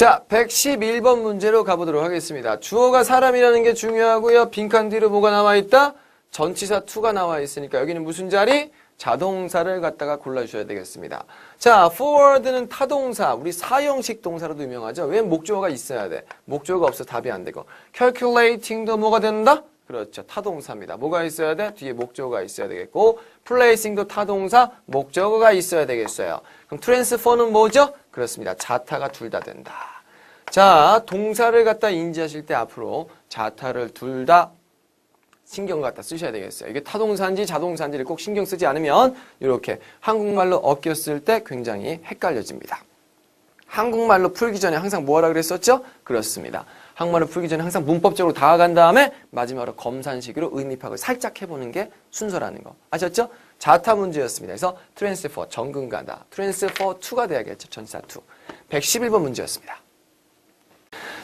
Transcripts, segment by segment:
자, 111번 문제로 가보도록 하겠습니다. 주어가 사람이라는 게 중요하고요. 빈칸 뒤로 뭐가 나와 있다? 전치사 to가 나와 있으니까 여기는 무슨 자리? 자동사를 갖다가 골라주셔야 되겠습니다. 자, forward는 타동사, 우리 사형식 동사로도 유명하죠. 왜 목적어가 있어야 돼? 목적어가 없어 답이 안 되고. calculating도 뭐가 된다? 그렇죠. 타동사입니다. 뭐가 있어야 돼? 뒤에 목적어가 있어야 되겠고, placing도 타동사, 목적어가 있어야 되겠어요. 그럼 transfer는 뭐죠? 그렇습니다. 자타가 둘 다 된다. 자, 동사를 갖다 인지하실 때 앞으로 자타를 둘 다 신경 갖다 쓰셔야 되겠어요. 이게 타동사인지 자동사인지를 꼭 신경 쓰지 않으면 이렇게 한국말로 엉켰을 때 굉장히 헷갈려집니다. 한국말로 풀기 전에 항상 뭐하라 그랬었죠? 그렇습니다. 한국말로 풀기 전에 항상 문법적으로 다가간 다음에 마지막으로 검산식으로 의미 파악을 살짝 해보는 게 순서라는 거. 아셨죠? 자타 문제였습니다. 그래서 transfer, 정근가다. transfer to가 돼야겠죠. 전치사 to. 111번 문제였습니다.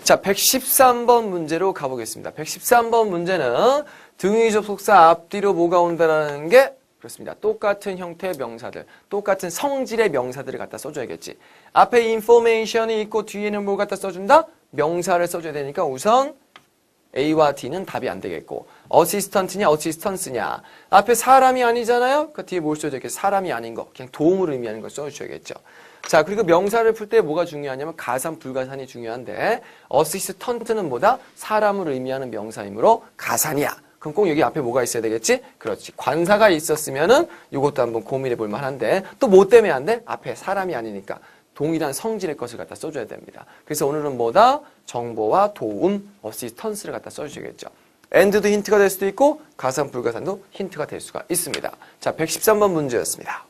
자, 113번 문제로 가보겠습니다. 113번 문제는 등위 접속사 앞뒤로 뭐가 온다라는 게 그렇습니다. 똑같은 형태의 명사들, 똑같은 성질의 명사들을 갖다 써줘야겠지. 앞에 information이 있고 뒤에는 뭘 갖다 써준다? 명사를 써줘야 되니까 우선 A와 D는 답이 안 되겠고 어시스턴트냐 어시스턴스냐 앞에 사람이 아니잖아요. 그 뒤에 뭘 써줘야 겠 사람이 아닌 거 그냥 도움을 의미하는 걸 써주셔야겠죠. 자 그리고 명사를 풀 때 뭐가 중요하냐면 가산 불가산이 중요한데 어시스턴트는 뭐다? 사람을 의미하는 명사이므로 가산이야. 그럼 꼭 여기 앞에 뭐가 있어야 되겠지? 그렇지. 관사가 있었으면은 이것도 한번 고민해 볼 만한데 또 뭐 때문에 안 돼? 앞에 사람이 아니니까 동일한 성질의 것을 갖다 써줘야 됩니다. 그래서 오늘은 뭐다? 정보와 도움, 어시스턴스를 갖다 써주시겠죠. 엔드도 힌트가 될 수도 있고 가산 불가산도 힌트가 될 수가 있습니다. 자, 113번 문제였습니다.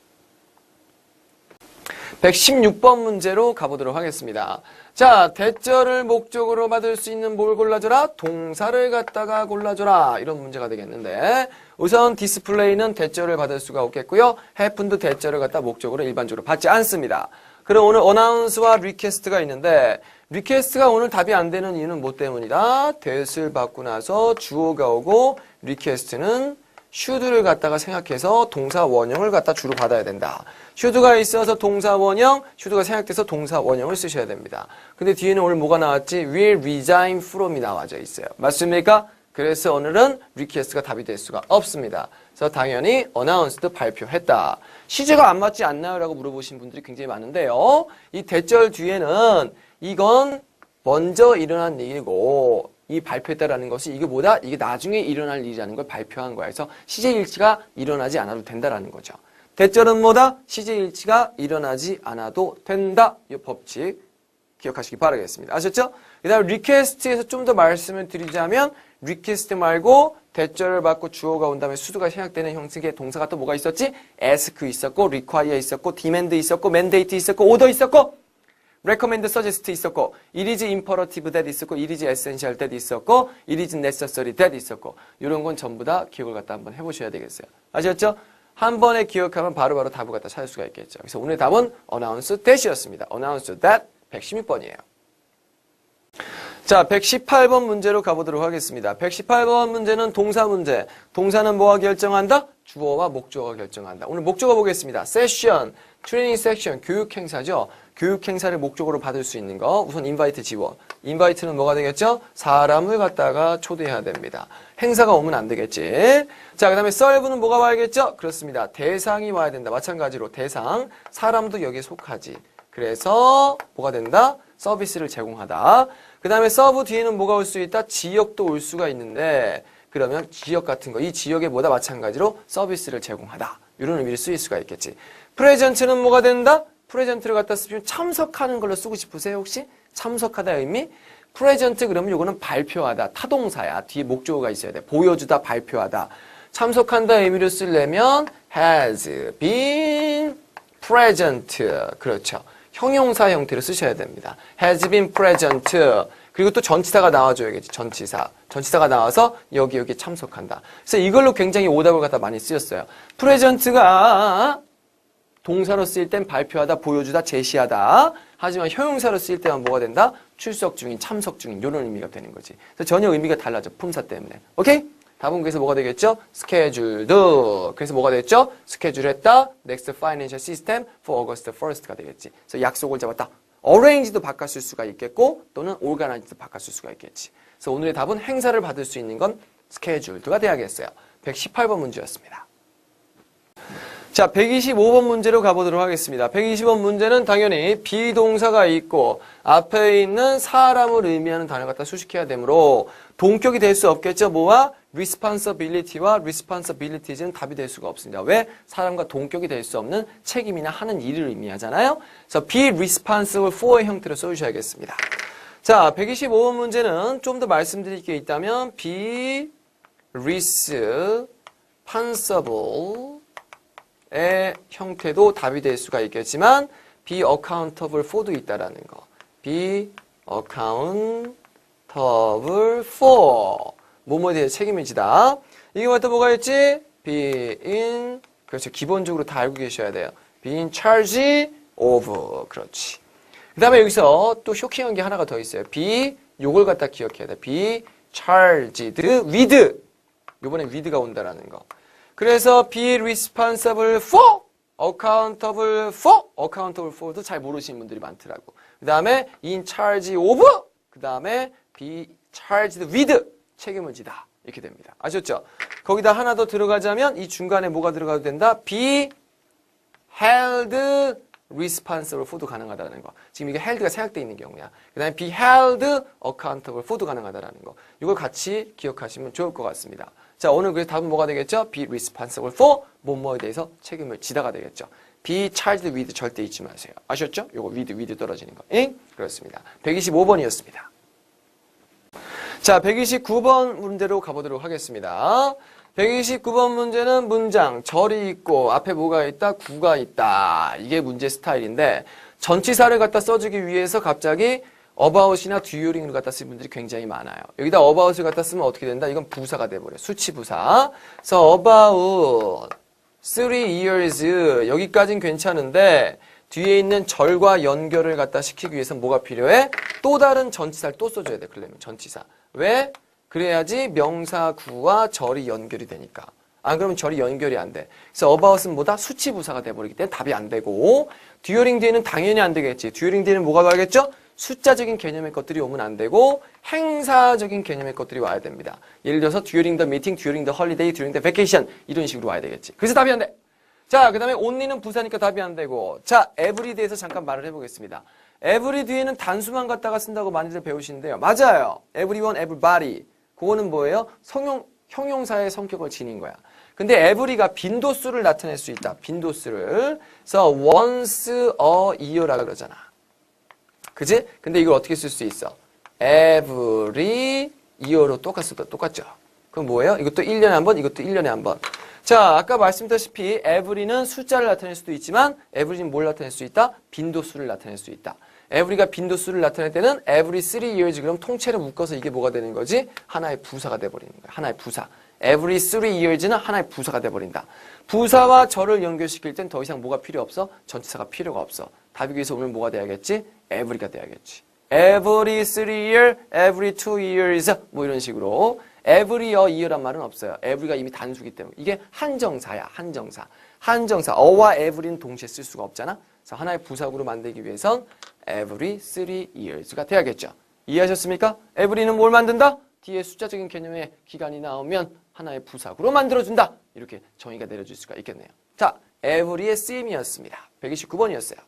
116번 문제로 가보도록 하겠습니다. 자, 대절을 목적으로 받을 수 있는 뭘 골라줘라? 동사를 갖다가 골라줘라. 이런 문제가 되겠는데 우선 디스플레이는 대절을 받을 수가 없겠고요. 해픈도 대절을 갖다 목적으로 일반적으로 받지 않습니다. 그럼 오늘 어나운스와 리퀘스트가 있는데 리퀘스트가 오늘 답이 안 되는 이유는 뭐 때문이다? 대을 받고 나서 주어가 오고 리퀘스트는 should를 갖다가 생각해서 동사 원형을 갖다 주로 받아야 된다. should가 있어서 동사 원형, should가 생각돼서 동사 원형을 쓰셔야 됩니다. 근데 뒤에는 오늘 뭐가 나왔지? will resign from이 나와져 있어요. 맞습니까? 그래서 오늘은 request가 답이 될 수가 없습니다. 그래서 당연히 announced 발표했다. 시제가 안 맞지 않나요? 라고 물어보신 분들이 굉장히 많은데요. 이 대절 뒤에는 이건 먼저 일어난 일이고 이 발표했다라는 것이 이게 뭐다? 이게 나중에 일어날 일이라는 걸 발표한 거야. 그래서 시제일치가 일어나지 않아도 된다라는 거죠. 대절은 뭐다? 시제일치가 일어나지 않아도 된다. 이 법칙 기억하시기 바라겠습니다. 아셨죠? 그 다음 리퀘스트에서 좀 더 말씀을 드리자면 리퀘스트 말고 대절을 받고 주어가 온 다음에 수두가 생략되는 형식의 동사가 또 뭐가 있었지? ask 있었고 require 있었고 demand 있었고 mandate 있었고 order 있었고 recommend, suggest 있었고 it is imperative that 있었고 it is essential that 있었고 it is necessary that 있었고 이런 건 전부 다 기억을 갖다 한번 해보셔야 되겠어요. 아셨죠? 한 번에 기억하면 바로바로 답을 갖다 찾을 수가 있겠죠. 그래서 오늘 답은 announce that이었습니다. announce that 116번이에요. 자, 118번 문제로 가보도록 하겠습니다. 118번 문제는 동사 문제. 동사는 뭐가 결정한다? 주어와 목적어가 결정한다. 오늘 목적어 보겠습니다. 세션, 트레이닝 섹션, 교육 행사죠. 교육 행사를 목적으로 받을 수 있는 거. 우선 인바이트 지원. 인바이트는 뭐가 되겠죠? 사람을 갖다가 초대해야 됩니다. 행사가 오면 안 되겠지. 자, 그 다음에 썰브는 뭐가 와야겠죠? 그렇습니다. 대상이 와야 된다. 마찬가지로 대상, 사람도 여기에 속하지. 그래서 뭐가 된다? 서비스를 제공하다. 그 다음에 서브 뒤에는 뭐가 올 수 있다? 지역도 올 수가 있는데 그러면 지역 같은 거, 이 지역에 뭐다 마찬가지로 서비스를 제공하다. 이런 의미를 쓰일 수가 있겠지. 프레젠트는 뭐가 된다? 프레젠트를 갖다 쓰면 참석하는 걸로 쓰고 싶으세요, 혹시? 참석하다 의미? 프레젠트 그러면 이거는 발표하다, 타동사야. 뒤에 목적어가 있어야 돼. 보여주다, 발표하다. 참석한다 의미로 쓰려면 has been present. 그렇죠. 형용사 형태로 쓰셔야 됩니다. has been present. 그리고 또 전치사가 나와줘야겠지. 전치사. 전치사가 나와서 여기 여기 참석한다. 그래서 이걸로 굉장히 오답을 갖다 많이 쓰였어요. present가 동사로 쓰일 땐 발표하다, 보여주다, 제시하다. 하지만 형용사로 쓰일 때만 뭐가 된다? 출석 중인, 참석 중인 이런 의미가 되는 거지. 그래서 전혀 의미가 달라져. 품사 때문에. 오케이? 답은 그래서 뭐가 되겠죠? 스케줄드. 그래서 뭐가 되겠죠? 스케줄 했다. Next financial system for August 1st가 되겠지. 그래서 약속을 잡았다. arrange도 바꿨을 수가 있겠고 또는 organize도 바꿨을 수가 있겠지. 그래서 오늘의 답은 행사를 받을 수 있는 건 scheduled가 돼야겠어요. 118번 문제였습니다. 자, 125번 문제로 가보도록 하겠습니다. 120번 문제는 당연히 비동사가 있고 앞에 있는 사람을 의미하는 단어 갖다 수식해야 되므로 동격이 될 수 없겠죠. 뭐와 responsibility와 responsibilities는 답이 될 수가 없습니다. 왜? 사람과 동격이 될 수 없는 책임이나 하는 일을 의미하잖아요. 그래서 be responsible for의 형태로 써주셔야겠습니다. 자, 125번 문제는 좀 더 말씀드릴 게 있다면 be responsible 의 형태도 답이 될 수가 있겠지만 be accountable for도 있다라는 거. be accountable for 뭐뭐에 대해 책임을 지다. 이게 맞다 뭐가 있지? be in 그렇죠. 기본적으로 다 알고 계셔야 돼요. be in charge of 그렇지. 그 다음에 여기서 또 쇼킹한 게 하나가 더 있어요. be 요걸 갖다 기억해야 돼. be charged with 요번에 with가 온다라는 거. 그래서 be responsible for, accountable for, accountable for도 잘 모르시는 분들이 많더라고. 그 다음에 in charge of, 그 다음에 be charged with, 책임을 지다. 이렇게 됩니다. 아셨죠? 거기다 하나 더 들어가자면 이 중간에 뭐가 들어가도 된다? be held responsible for도 가능하다는 거. 지금 이게 held가 생략되어 있는 경우야. 그 다음에 be held accountable for도 가능하다는 거. 이걸 같이 기억하시면 좋을 것 같습니다. 자, 오늘 그래서 답은 뭐가 되겠죠? be responsible for 뭐뭐에 대해서 책임을 지다가 되겠죠. be charged with 절대 잊지 마세요. 아셨죠? 요거 with, with 떨어지는 거. 응? 그렇습니다. 125번이었습니다. 자, 129번 문제로 가보도록 하겠습니다. 129번 문제는 문장, 절이 있고 앞에 뭐가 있다? 구가 있다. 이게 문제 스타일인데 전치사를 갖다 써주기 위해서 갑자기 about이나 during을 갖다 쓴 분들이 굉장히 많아요. 여기다 about을 갖다 쓰면 어떻게 된다? 이건 부사가 돼버려요. 수치 부사. 그래서 about three years 여기까진 괜찮은데 뒤에 있는 절과 연결을 갖다 시키기 위해서 뭐가 필요해? 또 다른 전치사를 또 써줘야 돼. 그러면 전치사. 왜? 그래야지 명사구와 절이 연결이 되니까. 안 그러면 절이 연결이 안 돼. 그래서 about은 뭐다? 수치부사가 돼버리기 때문에 답이 안 되고 during 뒤에는 당연히 안 되겠지. during 뒤에는 뭐가 와야겠죠? 숫자적인 개념의 것들이 오면 안 되고 행사적인 개념의 것들이 와야 됩니다. 예를 들어서 during the meeting, during the holiday, during the vacation 이런 식으로 와야 되겠지. 그래서 답이 안 돼. 자, 그 다음에 only는 부사니까 답이 안 되고 자, every 대해서 잠깐 말을 해보겠습니다. Every 뒤에는 단수만 갖다가 쓴다고 많이들 배우시는데요. 맞아요. everyone, everybody. 그거는 뭐예요? 성용, 형용사의 성격을 지닌 거야. 근데 every가 빈도수를 나타낼 수 있다. 빈도수를. 그래서 once a year라 그러잖아. 그지? 근데 이걸 어떻게 쓸 수 있어? every year로 똑같, 똑같죠? 그럼 뭐예요? 이것도 1년에 한 번, 이것도 1년에 한 번. 자, 아까 말씀드렸다시피 every는 숫자를 나타낼 수도 있지만 every는 뭘 나타낼 수 있다? 빈도수를 나타낼 수 있다. Every가 빈도수를 나타낼 때는 every three years 그럼 통째로 묶어서 이게 뭐가 되는 거지? 하나의 부사가 돼버리는 거야. 하나의 부사. every three years는 하나의 부사가 돼버린다. 부사와 절을 연결시킬 땐 더 이상 뭐가 필요 없어? 전치사가 필요가 없어. 답이 위해서 오늘 뭐가 돼야겠지? every가 돼야겠지. every three year, every two years 뭐 이런 식으로 every a year란 말은 없어요. every가 이미 단수기 때문에 이게 한정사야. 한정사. 한정사. 어와 every는 동시에 쓸 수가 없잖아. 그래서 하나의 부사구로 만들기 위해선 every three years가 돼야겠죠. 이해하셨습니까? every는 뭘 만든다? 뒤에 숫자적인 개념의 기간이 나오면 하나의 부사구로 만들어준다. 이렇게 정의가 내려질 수가 있겠네요. 자, every의 쓰임이었습니다. 129번이었어요.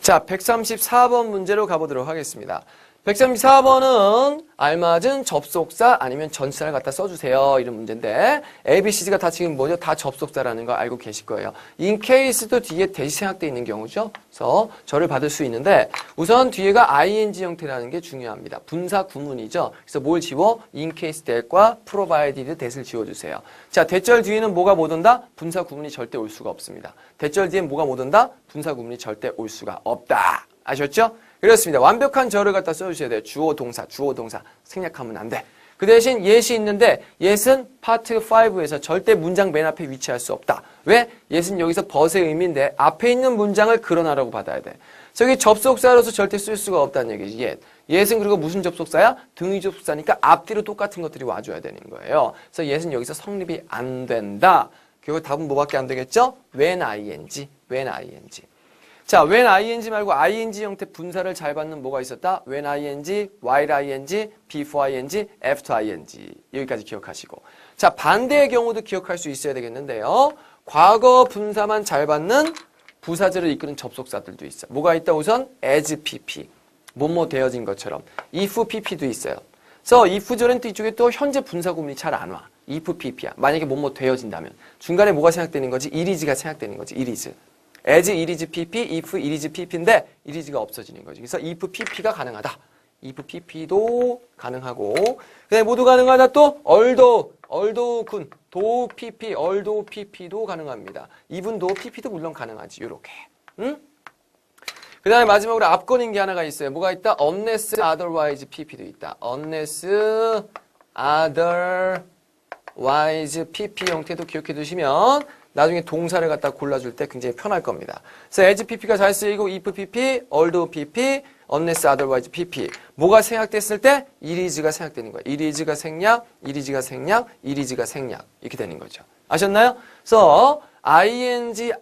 자, 134번 문제로 가보도록 하겠습니다. 134번은 알맞은 접속사 아니면 전치사를 갖다 써주세요. 이런 문제인데 ABC가 다 지금 뭐죠? 다 접속사라는 거 알고 계실 거예요. in case도 뒤에 대시 생략되어 있는 경우죠. 그래서 저를 받을 수 있는데 우선 뒤에가 ing 형태라는 게 중요합니다. 분사 구문이죠. 그래서 뭘 지워? in case that과 provided that을 지워주세요. 자, 대절 뒤에는 뭐가 못 온다? 분사 구문이 절대 올 수가 없습니다. 대절 뒤엔 뭐가 못 온다? 분사 구문이 절대 올 수가 없다. 아셨죠? 그렇습니다. 완벽한 절을 갖다 써주셔야 돼요. 주어, 동사, 주어, 동사. 생략하면 안 돼. 그 대신 예시 있는데 예은 파트 5에서 절대 문장 맨 앞에 위치할 수 없다. 왜? 예은 여기서 벗의 의미인데 앞에 있는 문장을 그러나라고 받아야 돼. 저기 접속사로서 절대 쓸 수가 없다는 얘기지. 예. 예은 그리고 무슨 접속사야? 등위 접속사니까 앞뒤로 똑같은 것들이 와줘야 되는 거예요. 그래서 예은 여기서 성립이 안 된다. 결국 답은 뭐밖에 안 되겠죠? when ing, when ing. 자, when ing 말고 ing 형태 분사를 잘 받는 뭐가 있었다? when ing, while ing, before ing, after ing. 여기까지 기억하시고. 자, 반대의 경우도 기억할 수 있어야 되겠는데요. 과거 분사만 잘 받는 부사절을 이끄는 접속사들도 있어. 뭐가 있다? 우선 as pp. 뭐뭐 되어진 것처럼. if pp도 있어요. 그래서 if절은 또 이쪽에 또 현재 분사 구문이 잘 안 와. if pp야. 만약에 뭐뭐 되어진다면 중간에 뭐가 생략되는 거지? 이리즈가 생략되는 거지. 이리즈. As 이리즈 pp, if 이리즈 pp인데 이리즈가 없어지는 거지. 그래서 if pp가 가능하다. if pp도 가능하고 그다음에 모두 가능하다 또 얼도 얼도 군, 도 pp, 얼도 pp도 가능합니다. 이분도 pp도 물론 가능하지. 요렇게. 응? 그 다음에 마지막으로 앞권인 게 하나가 있어요. 뭐가 있다? unless otherwise pp도 있다. unless otherwise pp 형태도 기억해 두시면 나중에 동사를 갖다 골라줄 때 굉장히 편할 겁니다. 그래서 as pp가 잘 쓰이고 if pp, although pp, unless otherwise pp. 뭐가 생략됐을 때 이리즈가 생략되는 거예요. 이리즈가 생략, 이리즈가 생략, 이리즈가 생략 이렇게 되는 거죠. 아셨나요? 그래서 ing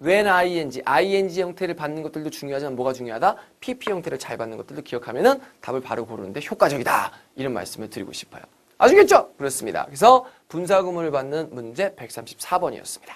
when ing, ing 형태를 받는 것들도 중요하지만 뭐가 중요하다? pp 형태를 잘 받는 것들도 기억하면 은 답을 바로 고르는데 효과적이다. 이런 말씀을 드리고 싶어요. 아시겠죠? 그렇습니다. 그래서 분사구문을 받는 문제 134번이었습니다.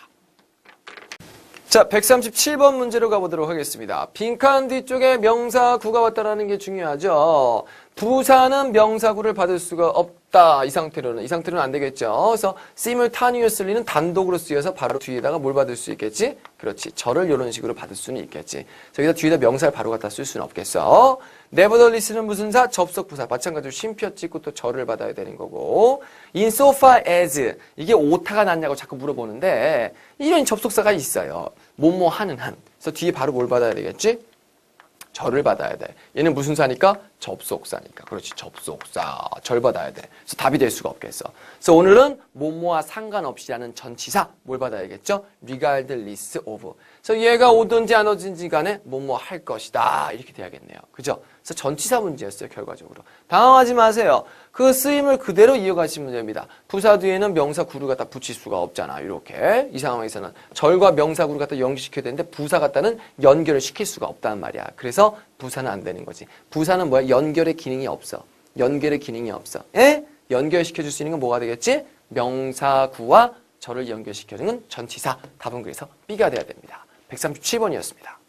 자, 137번 문제로 가보도록 하겠습니다. 빈칸 뒤쪽에 명사 구가 왔다라는 게 중요하죠. 부사는 명사구를 받을 수가 없다. 이 상태로는. 이 상태로는 안 되겠죠. 그래서 simultaneously는 단독으로 쓰여서 바로 뒤에다가 뭘 받을 수 있겠지? 그렇지. 절을 이런 식으로 받을 수는 있겠지. 저기다 뒤에다 명사를 바로 갖다 쓸 수는 없겠어. nevertheless는 무슨 사? 접속 부사. 마찬가지로 쉼표 찍고 또 절을 받아야 되는 거고. in so far as 이게 오타가 났냐고 자꾸 물어보는데 이런 접속사가 있어요. 뭐뭐 하는 한. 그래서 뒤에 바로 뭘 받아야 되겠지? 절을 받아야 돼. 얘는 무슨 사니까? 접속사니까. 그렇지. 접속사. 절 받아야 돼. 그래서 답이 될 수가 없겠어. 그래서 오늘은 뭐뭐와 상관없이라는 전치사 뭘 받아야겠죠? regardless of. 그래서 얘가 오든지 안 오든지 간에 뭐뭐 할 것이다. 이렇게 돼야겠네요. 그죠? 그래서 전치사 문제였어요. 결과적으로. 당황하지 마세요. 그 쓰임을 그대로 이어가시면 됩니다. 부사 뒤에는 명사 구를 갖다 붙일 수가 없잖아. 이렇게. 이 상황에서는 절과 명사 구를 갖다 연결시켜야 되는데 부사 갖다는 연결을 시킬 수가 없다는 말이야. 그래서 부사는 안 되는 거지. 부사는 뭐야? 연결의 기능이 없어. 연결의 기능이 없어. 에? 연결시켜 줄 수 있는 건 뭐가 되겠지? 명사구와 절을 연결시켜주는 건 전치사. 답은 그래서 B가 돼야 됩니다. 137번이었습니다.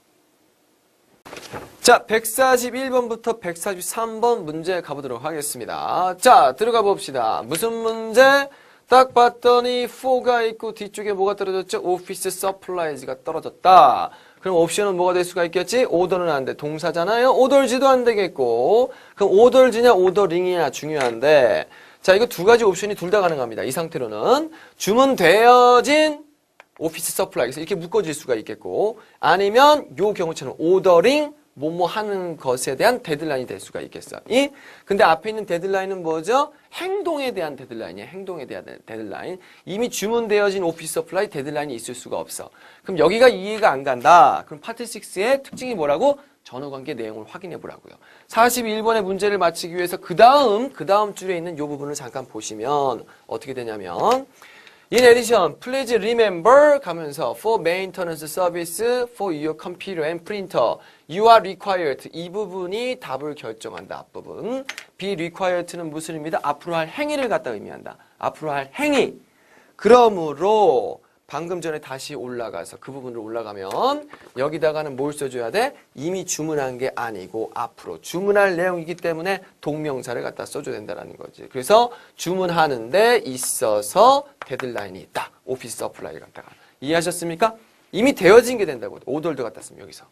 자, 141번부터 143번 문제 가보도록 하겠습니다. 자, 들어가 봅시다. 무슨 문제? 딱 봤더니 4가 있고 뒤쪽에 뭐가 떨어졌죠? 오피스 서플라이즈가 떨어졌다. 그럼 옵션은 뭐가 될 수가 있겠지? 오더는 안 돼. 동사잖아요. 오더지도 안 되겠고. 그럼 오더지냐 오더링이냐 중요한데. 자, 이거 두 가지 옵션이 둘 다 가능합니다. 이 상태로는 주문되어진 오피스 서플라이 이렇게 묶어질 수가 있겠고 아니면 요 경우처럼 오더링 뭐뭐 하는 것에 대한 데드라인이 될 수가 있겠어. 이 근데 앞에 있는 데드라인은 뭐죠? 행동에 대한 데드라인이에요. 행동에 대한 데드라인. 이미 주문되어진 오피스 서플라이 데드라인이 있을 수가 없어. 그럼 여기가 이해가 안 간다. 그럼 파트 6의 특징이 뭐라고? 전후관계 내용을 확인해 보라고요. 41번의 문제를 마치기 위해서 그 다음 그 다음 줄에 있는 이 부분을 잠깐 보시면 어떻게 되냐면 In addition, please remember 가면서 for maintenance service for your computer and printer, you are required. 이 부분이 답을 결정한다. 앞부분. be required는 무슨 의미다? 앞으로 할 행위를 갖다 의미한다. 앞으로 할 행위. 그러므로 방금 전에 다시 올라가서 그 부분으로 올라가면 여기다가는 뭘 써줘야 돼? 이미 주문한 게 아니고 앞으로 주문할 내용이기 때문에 동명사를 갖다 써줘야 된다는 거지. 그래서 주문하는 데 있어서 데드라인이 있다. 오피스 서플라이 갖다가. 이해하셨습니까? 이미 되어진 게 된다고. 오더도 갖다 쓰면 여기서.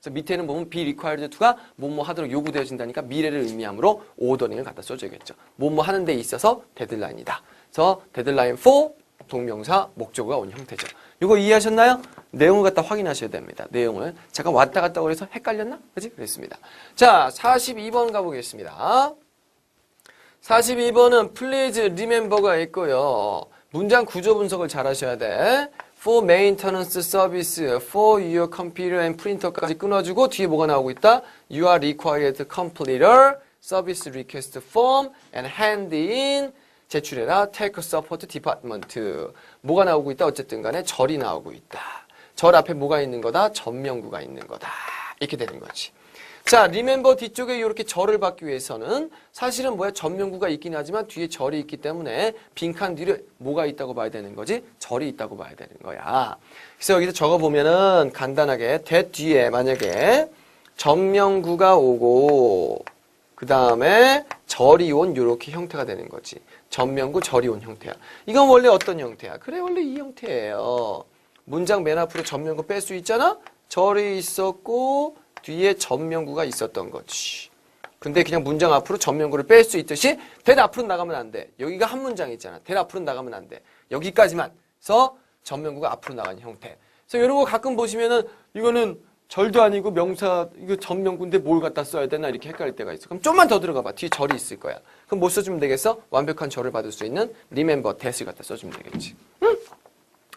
그래서 밑에는 보면 be required to가 뭐뭐 하도록 요구되어진다니까 미래를 의미하므로 오더링을 갖다 써줘야겠죠. 뭐뭐 하는 데 있어서 데드라인이다. 그래서 데드라인 for 동명사 목적어가 온 형태죠. 이거 이해하셨나요? 내용을 갖다 확인하셔야 됩니다. 내용을. 잠깐 왔다 갔다 그래서 헷갈렸나? 그지? 그랬습니다. 자, 42번 가보겠습니다. 42번은 please remember가 있고요. 문장 구조 분석을 잘 하셔야 돼. for maintenance service, for your computer and printer까지 끊어주고 뒤에 뭐가 나오고 있다? You are required to complete a service request form and hand in 제출해라 tech support department 뭐가 나오고 있다 어쨌든 간에 절이 나오고 있다 절 앞에 뭐가 있는 거다? 전명구가 있는 거다. 이렇게 되는 거지. 자, 리멤버 뒤쪽에 이렇게 절을 받기 위해서는 사실은 뭐야? 전명구가 있긴 하지만 뒤에 절이 있기 때문에 빈칸 뒤에 뭐가 있다고 봐야 되는 거지? 절이 있다고 봐야 되는 거야. 그래서 여기서 적어 보면은 간단하게 대 뒤에 만약에 전명구가 오고 그 다음에 절이 온 요렇게 형태가 되는 거지. 전명구 절이 온 형태야. 이건 원래 어떤 형태야? 그래 원래 이 형태예요. 문장 맨 앞으로 전명구 뺄 수 있잖아? 절이 있었고 뒤에 전명구가 있었던 거지. 근데 그냥 문장 앞으로 전명구를 뺄 수 있듯이 대 앞으로 나가면 안 돼. 여기가 한 문장 있잖아. 대 앞으로 나가면 안 돼. 여기까지만. 그래서 전명구가 앞으로 나가는 형태. 그래서 이런 거 가끔 보시면은 이거는 절도 아니고 명사 이거 전명구인데 뭘 갖다 써야 되나 이렇게 헷갈릴 때가 있어. 그럼 좀만 더 들어가 봐. 뒤에 절이 있을 거야. 그럼 뭐 써주면 되겠어? 완벽한 절을 받을 수 있는 remember that을 갖다 써주면 되겠지. 응?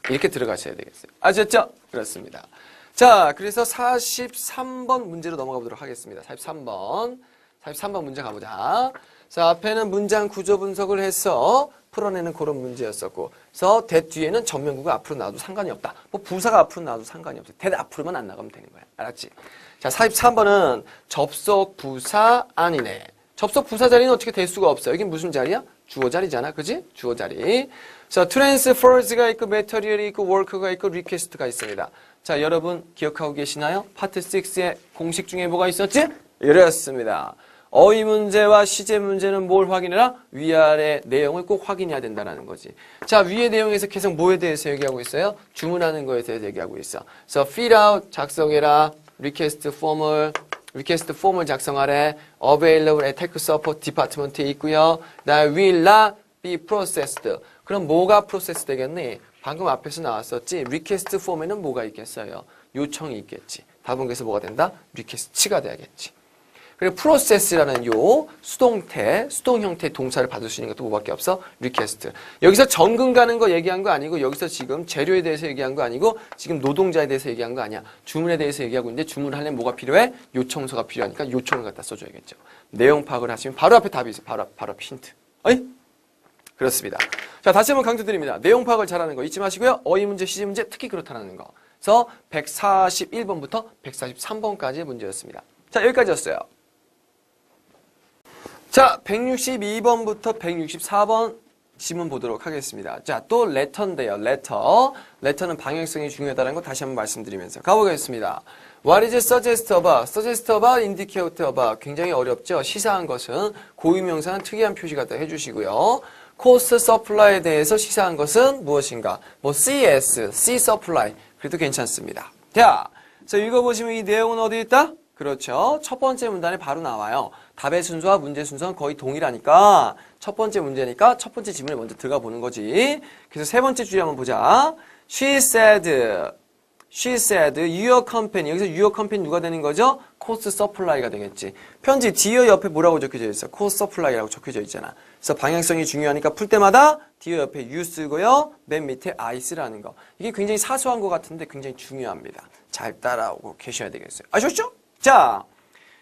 이렇게 들어가셔야 되겠어요. 아셨죠? 그렇습니다. 자, 그래서 43번 문제로 넘어가 보도록 하겠습니다. 43번. 43번 문제 가보자. 자, 앞에는 문장 구조 분석을 해서 풀어내는 그런 문제였었고, 그래서 대 뒤에는 전면구가 앞으로 나와도 상관이 없다. 뭐 부사가 앞으로 나와도 상관이 없어. 대 앞으로만 안 나가면 되는 거야. 알았지? 자, 43번은 접속 부사 아니네. 접속 부사 자리는 어떻게 될 수가 없어. 여긴 무슨 자리야? 주어 자리잖아. 그지? 주어 자리. 자, transfers가 있고, material이 있고, work가 있고, request가 있습니다. 자, 여러분 기억하고 계시나요? 파트 6의 공식 중에 뭐가 있었지? 이랬습니다. 어휘 문제와 시제 문제는 뭘 확인해라? 위아래 내용을 꼭 확인해야 된다는 거지. 자, 위의 내용에서 계속 뭐에 대해서 얘기하고 있어요? 주문하는 거에 대해서 얘기하고 있어. 그래서 fill out 작성해라. request form을 request form을 작성하래. available at tech support department에 있고요. 나 will not be processed. 그럼 뭐가 프로세스 되겠니? 방금 앞에서 나왔었지. 리퀘스트 폼에는 뭐가 있겠어요? 요청이 있겠지. 답은 그래서 뭐가 된다? 리퀘스트가 돼야겠지. 그리고 프로세스라는 요 수동태, 수동 형태 동사를 받을 수 있는 것도 뭐밖에 없어? 리퀘스트. 여기서 정근 가는 거 얘기한 거 아니고 여기서 지금 재료에 대해서 얘기한 거 아니고 지금 노동자에 대해서 얘기한 거 아니야. 주문에 대해서 얘기하고 있는데 주문하려면 뭐가 필요해? 요청서가 필요하니까 요청을 갖다 써줘야겠죠. 내용 파악을 하시면 바로 앞에 답이 있어요. 바로, 앞- 바로 앞 힌트. 어이? 그렇습니다. 자, 다시 한번 강조드립니다. 내용 파악을 잘하는 거 잊지 마시고요. 어휘 문제, 시제 문제 특히 그렇다는 거. 그래서 141번부터 143번까지의 문제였습니다. 자, 여기까지였어요. 자, 162번부터 164번 지문 보도록 하겠습니다. 자, 또 레터인데요. 레터. 레터는 방향성이 중요하다는 거 다시 한번 말씀드리면서 가보겠습니다. What is suggest about? suggest about, indicate about. 굉장히 어렵죠? 시사한 것은 고유명사는 특이한 표시 갖다 해주시고요. cost supply에 대해서 시사한 것은 무엇인가? 뭐 CS, C supply. 그래도 괜찮습니다. 자, 자 읽어보시면 이 내용은 어디 있다? 그렇죠. 첫 번째 문단에 바로 나와요. 답의 순서와 문제 순서는 거의 동일하니까 첫 번째 문제니까 첫 번째 지문에 먼저 들어가 보는 거지. 그래서 세 번째 줄에 한번 보자. She said, she said, your company. 여기서 your company 누가 되는 거죠? cost supply가 되겠지. 편지 dear 옆에 뭐라고 적혀져 있어? cost supply라고 적혀져 있잖아. 그래서 방향성이 중요하니까 풀 때마다 dear 옆에 you 쓰고요. 맨 밑에 I 쓰라는 거. 이게 굉장히 사소한 것 같은데 굉장히 중요합니다. 잘 따라오고 계셔야 되겠어요. 아셨죠? 자,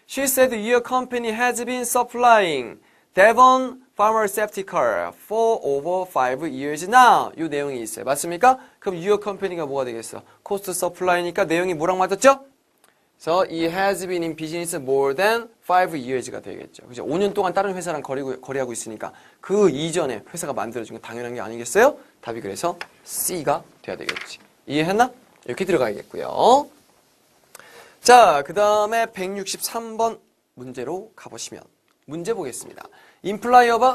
she said your company has been supplying Devon Pharmaceutical for over five years now. 이 내용이 있어요. 맞습니까? 그럼 your company가 뭐가 되겠어? cost supply니까 내용이 뭐랑 맞았죠? 그래서 이 has been in business more than five years가 되겠죠. 그죠? 5년 동안 다른 회사랑 거리고, 거래하고 있으니까 그 이전에 회사가 만들어진 건 당연한 게 아니겠어요? 답이 그래서 C가 돼야 되겠지. 이해했나? 이렇게 들어가야겠고요. 자, 그 다음에 163번 문제로 가보시면 문제 보겠습니다.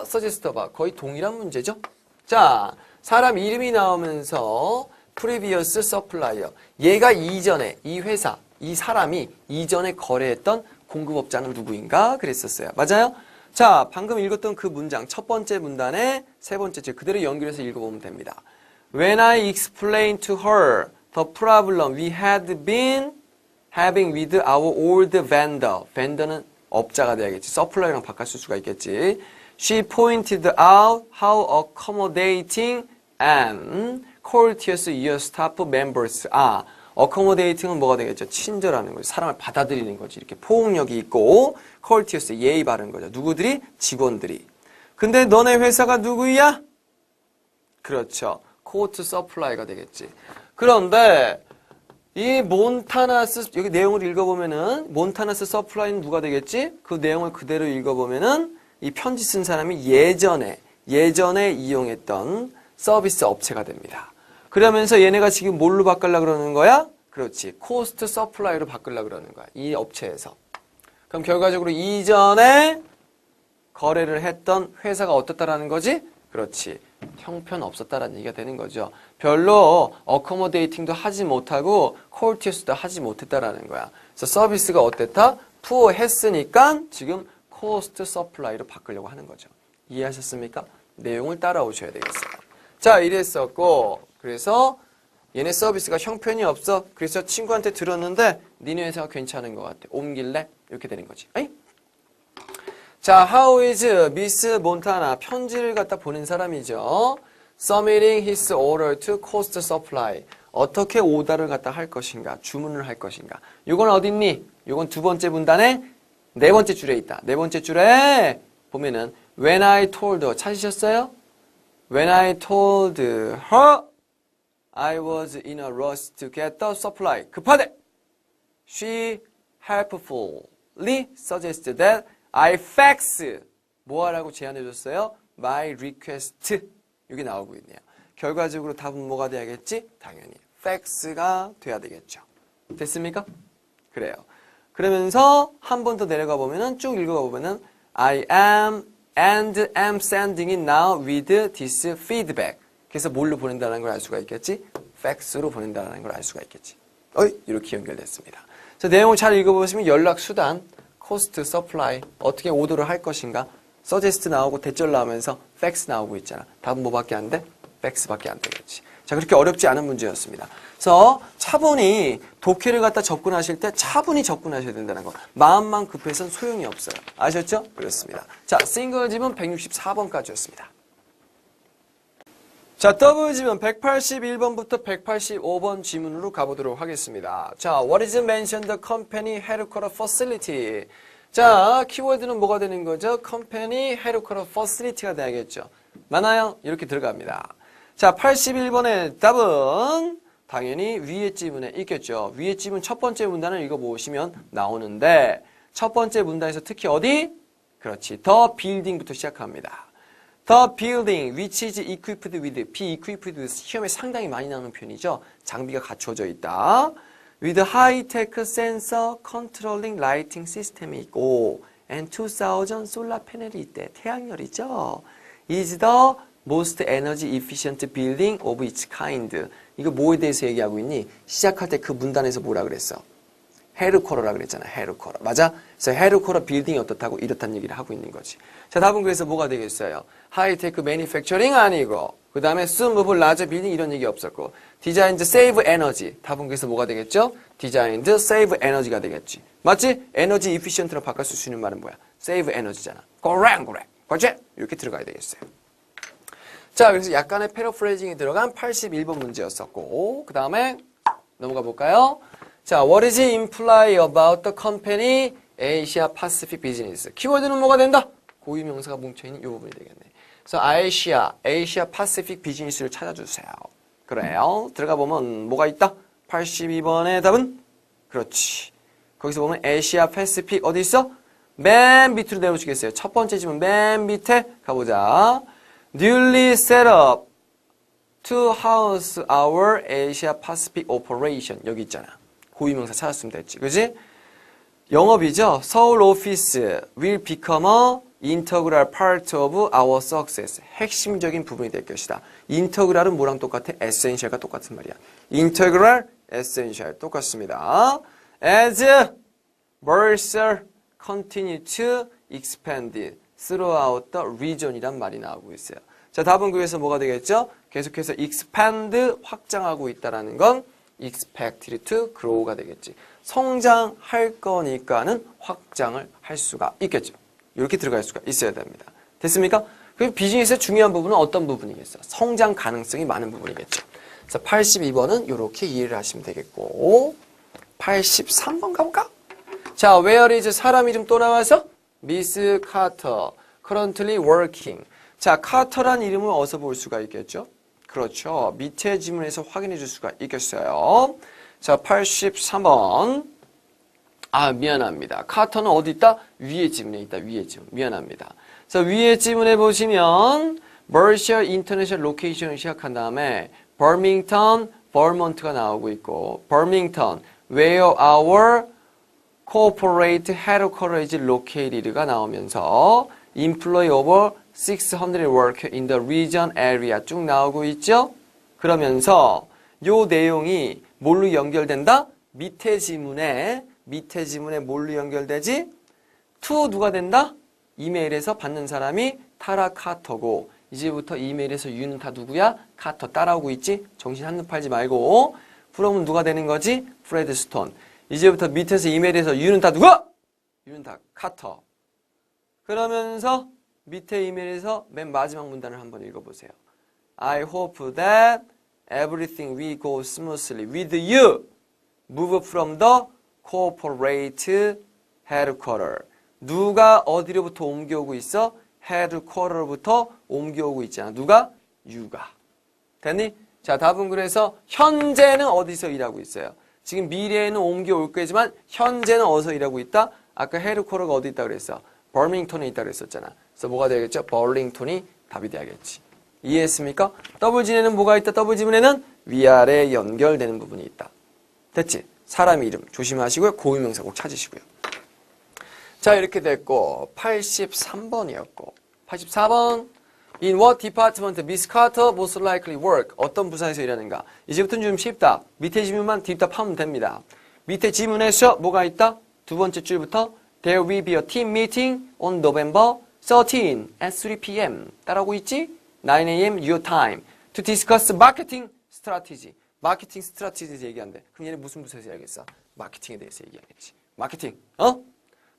suggest about 거의 동일한 문제죠. 자, 사람 이름이 나오면서 previous supplier 얘가 이전에 이 회사, 이 사람이 이전에 거래했던 공급업자는 누구인가 그랬었어요. 맞아요? 자, 방금 읽었던 그 문장 첫 번째 문단에 세 번째 줄 그대로 연결해서 읽어보면 됩니다. When I explained to her the problem we had been having with our old vendor. vendor는 업자가 돼야겠지. supply랑 바꿨을 수가 있겠지. She pointed out how accommodating and courteous your staff members are. accommodating은 뭐가 되겠죠? 친절하는 거지. 사람을 받아들이는 거지. 이렇게 포용력이 있고 courteous 예의 바른 거죠. 누구들이? 직원들이. 근데 너네 회사가 누구야? 그렇죠. 코트 서플라이가 되겠지. 그런데 이 몬타나스 여기 내용을 읽어보면은 몬타나스 서플라이는 누가 되겠지? 그 내용을 그대로 읽어보면은 이 편지 쓴 사람이 예전에 예전에 이용했던 서비스 업체가 됩니다. 그러면서 얘네가 지금 뭘로 바꾸려 그러는 거야? 그렇지. 코스트 서플라이로 바꾸려 그러는 거야. 이 업체에서. 그럼 결과적으로 이전에 거래를 했던 회사가 어떻다라는 거지? 그렇지. 형편 없었다라는 얘기가 되는 거죠. 별로 어커머데이팅도 하지 못하고 콜티어스도 하지 못했다라는 거야. 그래서 서비스가 어땠다? 푸어했으니까 지금 코스트 서플라이로 바꾸려고 하는 거죠. 이해하셨습니까? 내용을 따라오셔야 되겠어요. 자, 이랬었고 그래서 얘네 서비스가 형편이 없어. 그래서 친구한테 들었는데 니네 회사가 괜찮은 것 같아. 옮길래? 이렇게 되는 거지. 에이? 자, how is Miss Montana 편지를 갖다 보낸 사람이죠. Submitting his order to cost supply. 어떻게 오더를 갖다 할 것인가, 주문을 할 것인가. 이건 어딨니? 이건 두 번째 분단에 네 번째 줄에 있다. 네 번째 줄에 보면은 when I told her 찾으셨어요? When I told her I was in a rush to get the supply. 급하대. She helpfully suggested that I fax 뭐 하라고 제안해 줬어요? My request 여기 나오고 있네요. 결과적으로 답은 뭐가 돼야겠지? 당연히 fax가 돼야 되겠죠. 됐습니까? 그래요. 그러면서 한 번 더 내려가 보면은 쭉 읽어가 보면은 I am and am sending it now with this feedback. 그래서 뭘로 보낸다는 걸 알 수가 있겠지? 팩스로 보낸다는 걸 알 수가 있겠지. 어이 이렇게 연결됐습니다. 자, 내용을 잘 읽어보시면 연락 수단, 코스트, 서플라이 어떻게 오더를 할 것인가, 서제스트 나오고 대절 나오면서 팩스 나오고 있잖아. 답은 뭐밖에 안 돼? 팩스밖에 안 되겠지. 자, 그렇게 어렵지 않은 문제였습니다. 그래서 차분히 독해를 갖다 접근하실 때 차분히 접근하셔야 된다는 거. 마음만 급해서는 소용이 없어요. 아셨죠? 그렇습니다. 자, 싱글 집은 164번까지였습니다. 자, 더블 지문 181번부터 185번 지문으로 가보도록 하겠습니다. 자, what is mentioned the company headquarter facility? 자, 키워드는 뭐가 되는 거죠? company headquarter facility가 돼야겠죠. 많아요? 이렇게 들어갑니다. 자, 81번의 답은 당연히 위에 지문에 있겠죠. 위에 지문 첫 번째 문단을 읽어보시면 나오는데 첫 번째 문단에서 특히 어디? 그렇지. 더 빌딩부터 시작합니다. The building which is equipped with, be equipped with 시험에 상당히 많이 나오는 표현이죠. 장비가 갖춰져 있다. with high-tech sensor controlling lighting system이 있고 and 2000 솔라 패널이 있대. 태양열이죠. is the most energy efficient building of its kind. 이거 뭐에 대해서 얘기하고 있니? 시작할 때 그 문단에서 뭐라 그랬어? 헤르코러라 그랬잖아. 헤르코러. 맞아? 그래서 헤르코러 빌딩이 어떻다고 이렇다는 얘기를 하고 있는 거지. 자, 답은 그래서 뭐가 되겠어요? 하이테크 매니팩처링 아니고 그 다음에 스무블 라저 빌딩 이런 얘기 없었고 디자인드 세이브 에너지 답은 그래서 뭐가 되겠죠? 디자인드 세이브 에너지가 되겠지. 맞지? 에너지 이피션트로 바꿀 수 있는 말은 뭐야? 세이브 에너지잖아. 고랭 고랭. 그지? 이렇게 들어가야 되겠어요. 자, 그래서 약간의 패러프레이징이 들어간 81번 문제였었고 그 다음에 넘어가 볼까요? 자, what is imply about the company Asia Pacific Business? 키워드는 뭐가 된다? 고유 명사가 뭉쳐있는 이 부분이 되겠네. 그래서 아시아, 아시아 파시픽 비즈니스를 찾아주세요. 그래요. 들어가 보면 뭐가 있다? 82번의 답은? 그렇지. 거기서 보면 아시아 패시픽 어디 있어? 맨 밑으로 내려주겠어요. 첫 번째 지문 맨 밑에 가보자. Newly set up to house our Asia Pacific operation. 여기 있잖아. 고유명사 찾았으면 됐지. 그지? 영업이죠. 서울 오피스 will become a integral part of our success. 핵심적인 부분이 될 것이다. integral은 뭐랑 똑같아? essential과 똑같은 말이야. integral, essential 똑같습니다. As Mercer continue to expand throughout the region이란 말이 나오고 있어요. 자, 답은 그래서 뭐가 되겠죠? 계속해서 expand 확장하고 있다라는 건 expected to grow가 되겠지. 성장할 거니까는 확장을 할 수가 있겠죠. 이렇게 들어갈 수가 있어야 됩니다. 됐습니까? 그 비즈니스의 중요한 부분은 어떤 부분이겠어? 성장 가능성이 많은 부분이겠죠. 그래서 82번은 이렇게 이해를 하시면 되겠고 83번 가볼까? 자, where is 사람 이름 또 나와서 미스 카터 currently working. 자, 카터란 이름을 어디서 볼 수가 있겠죠? 그렇죠. 밑에 지문에서 확인해 줄 수가 있겠어요. 자, 83번. 아, 미안합니다. 카터는 어디 있다? 위에 지문에 있다. 위에 지문. 미안합니다. 자, 위에 지문에 보시면 Berkshire International Location을 시작한 다음에 Birmingham, Vermont가 나오고 있고 Birmingham, where our corporate headquarters located가 나오면서 employ over 600 work in the region area 쭉 나오고 있죠? 그러면서 요 내용이 뭘로 연결된다? 밑에 지문에 밑에 지문에 뭘로 연결되지? to 누가 된다? 이메일에서 받는 사람이 타라 카터고 이제부터 이메일에서 유는 다 누구야? 카터 따라오고 있지? 정신 한눈 팔지 말고 프롬은 누가 되는 거지? 프레드 스톤 이제부터 밑에서 이메일에서 유는 다 누가? 유는 다 카터 그러면서 밑에 이메일에서 맨 마지막 문단을 한번 읽어보세요. I hope that everything will go smoothly with you. Move from the corporate headquarter. 누가 어디로부터 옮겨오고 있어? headquarter부터 옮겨오고 있잖아. 누가? you가. 됐니? 자, 답은 그래서 현재는 어디서 일하고 있어요? 지금 미래에는 옮겨올 거지만 현재는 어디서 일하고 있다? 아까 헤드쿼터가 어디 있다 그랬어? 버밍턴에 있다 그랬었잖아. 그래서 뭐가 되겠죠? 버링턴이 답이 돼야겠지. 이해했습니까? 더블 진에는 뭐가 있다? 더블 지문에는 위아래 연결되는 부분이 있다. 됐지? 사람 이름 조심하시고요. 고유명사 꼭 찾으시고요. 자, 이렇게 됐고 83번이었고 84번 In what department Miss Carter most likely work? 어떤 부서에서 일하는가? 이제부터는 좀 쉽다. 밑에 지문만 뒷답하면 됩니다. 밑에 지문에서 뭐가 있다? 두 번째 줄부터 There will be a team meeting on November 13 at 3 p.m. 따라오고 있지? 9 a.m. your time to discuss marketing strategy. 마케팅 스트라티지에서 얘기한대. 그럼 얘는 무슨 부서에서 얘기하겠어? 마케팅에 대해서 얘기하겠지. 마케팅. 어?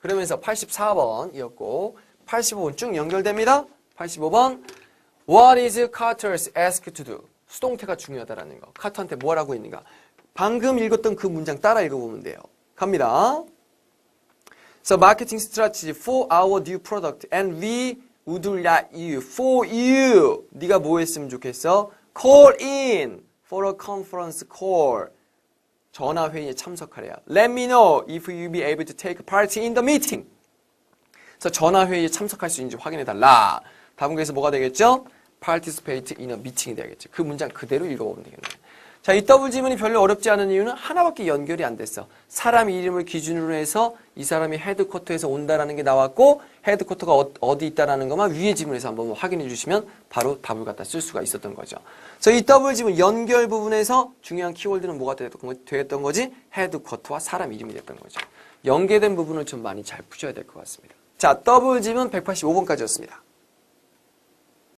그러면서 84번이었고 85번 쭉 연결됩니다. 85번 What is Carter's asked to do? 수동태가 중요하다라는 거. 카터한테 뭘 하고 있는가? 방금 읽었던 그 문장 따라 읽어보면 돼요. 갑니다. So marketing strategy for our new product and we would like you for you. 네가 뭐 했으면 좋겠어? Call in for a conference call. 전화 회의에 참석하래요. Let me know if you be able to take part in the meeting. 그래서 전화 회의에 참석할 수 있는지 확인해 달라. 답은 그래서 뭐가 되겠죠? participate in a meeting이 되겠죠. 그 문장 그대로 읽어보면 되겠네요. 자, 이 더블 지문이 별로 어렵지 않은 이유는 하나밖에 연결이 안 됐어. 사람 이름을 기준으로 해서 이 사람이 헤드쿼터에서 온다라는 게 나왔고 헤드쿼터가 어, 어디 있다라는 것만 위에 지문에서 한번 확인해 주시면 바로 답을 갖다 쓸 수가 있었던 거죠. 그래서 이 더블 지문 연결 부분에서 중요한 키워드는 뭐가 됐던 거지? 헤드쿼터와 사람 이름이 됐던 거죠. 연계된 부분을 좀 많이 잘 푸셔야 될 것 같습니다. 자, 더블 지문 185번까지였습니다.